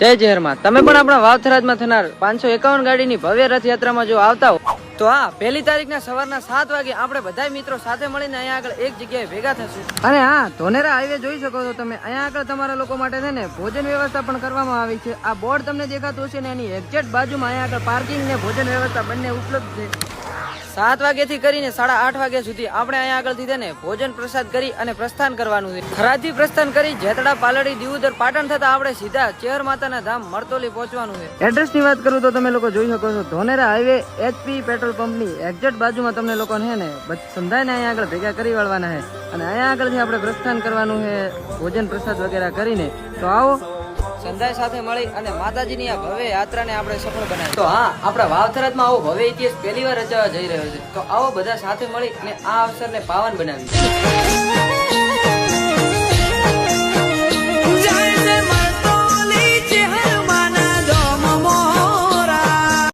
જય જહેરમાં તમે પણ આપણા વાવથરાજમાં થનાર પાંચસો એકાવન ગાડીની ભવ્ય રથયાત્રામાં જો આવતા હો, તો હા પહેલી તારીખના સવારના સાત વાગે આપણે બધા મિત્રો સાથે મળીને અહીંયા આગળ એક જગ્યાએ ભેગા થશું. અને હા ધોનેરા હાઈવે જોઈ શકો છો તમે. અહીંયા આગળ તમારા લોકો માટે છે ને ભોજન વ્યવસ્થા પણ કરવામાં આવી છે. આ બોર્ડ તમને દેખાતું હશે ને એની એક્ઝેક્ટ બાજુમાં અહીંયા આગળ પાર્કિંગ ને ભોજન વ્યવસ્થા બંને ઉપલબ્ધ છે. સાત વાગ્યાથી કરીને સાડા આઠ વાગ્યા સુધી આપણે અહીંયા આગળથી છે ને ભોજન પ્રસાદ કરી અને પ્રસ્થાન કરવાનું છે. ખરાજી પ્રસ્થાન કરી જેતડા પાલડી દીવુદર પાટણ થતા આપણે સીધા ચેર માતાના ધામ મરતોલી પહોંચવાનું છે. એડ્રેસની વાત કરું તો તમે લોકો જોઈ શકો છો, ધોનેરા હાઈવે એચપી પેટ્રોલ પંપની એક્ઝેક્ટ બાજુમાં તમને લોકોને છે ને સંધાઈને અહીંયા આગળ ભેગા કરી વાળવાના છે. અને અહીંયા આગળથી આપણે પ્રસ્થાન કરવાનું છે, ભોજન પ્રસાદ વગેરે કરીને. તો આવો સંધાય સાથે મળી અને માતાજીની આ ભવ્ય યાત્રાને આપણે સફળ બનાવી. તો હા, આપણા વાવથરાજમાં આવો ભવ્ય ઇતિહાસ પહેલી વાર રચાવા જઈ રહ્યો છે. તો આવો બધા સાથે મળી અને આ અવસરને પાવન બનાવી.